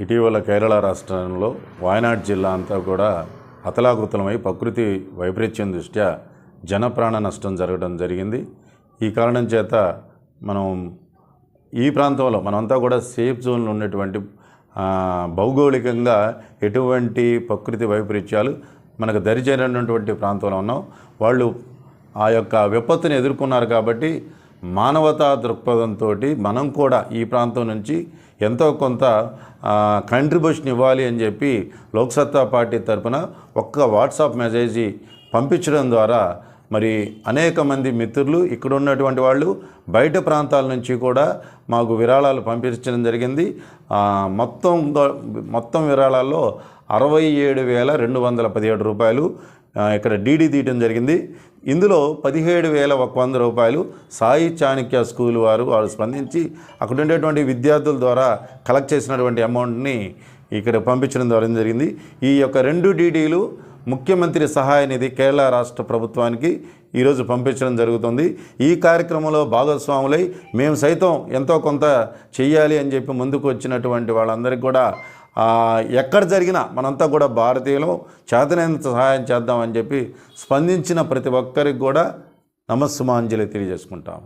ఇటీవల కేరళ రాష్ట్రంలో వాయనాడ్ జిల్లా అంతా కూడా అతలాకుతలమై ప్రకృతి వైపరీత్యం దృష్ట్యా జనప్రాణ నష్టం జరగడం జరిగింది. ఈ కారణం చేత మనం ఈ ప్రాంతంలో మనమంతా కూడా సేఫ్ జోన్లో ఉన్నటువంటి భౌగోళికంగా ఎటువంటి ప్రకృతి వైపరీత్యాలు మనకు దరిచేరినటువంటి ప్రాంతంలో ఉన్నాం. వాళ్ళు ఆ యొక్క విపత్తుని ఎదుర్కొన్నారు కాబట్టి మానవతా దృక్పథంతో మనం కూడా ఈ ప్రాంతం నుంచి ఎంతో కొంత కంట్రిబ్యూషన్ ఇవ్వాలి అని చెప్పి లోక్సత్తా పార్టీ తరపున ఒక్క వాట్సాప్ మెసేజ్ పంపించడం ద్వారా మరి అనేక మంది మిత్రులు ఇక్కడ ఉన్నటువంటి వాళ్ళు బయట ప్రాంతాల నుంచి కూడా మాకు విరాళాలు పంపించడం జరిగింది. మొత్తం మొత్తం విరాళాల్లో అరవై ఏడు వేల రెండు వందల పదిహేడు రూపాయలు ఇక్కడ డీడీ తీయడం జరిగింది. ఇందులో పదిహేడు వేల ఒక వంద రూపాయలు సాయి చాణక్య స్కూల్ వారు వారు స్పందించి అక్కడ ఉండేటువంటి విద్యార్థుల ద్వారా కలెక్ట్ చేసినటువంటి అమౌంట్ని ఇక్కడ పంపించడం ద్వారా జరిగింది. ఈ యొక్క రెండు డీడీలు ముఖ్యమంత్రి సహాయ నిధి కేరళ రాష్ట్ర ప్రభుత్వానికి ఈరోజు పంపించడం జరుగుతుంది. ఈ కార్యక్రమంలో భాగస్వాములై మేము సైతం ఎంతో కొంత చెయ్యాలి అని చెప్పి ముందుకు వచ్చినటువంటి వాళ్ళందరికీ కూడా ఎక్కడ జరిగినా మనంతా కూడా భారతీయులు చేతనైనంత సహాయం చేద్దామని చెప్పి స్పందించిన ప్రతి ఒక్కరికి కూడా నమస్సుమాంజలి తెలియజేసుకుంటాం.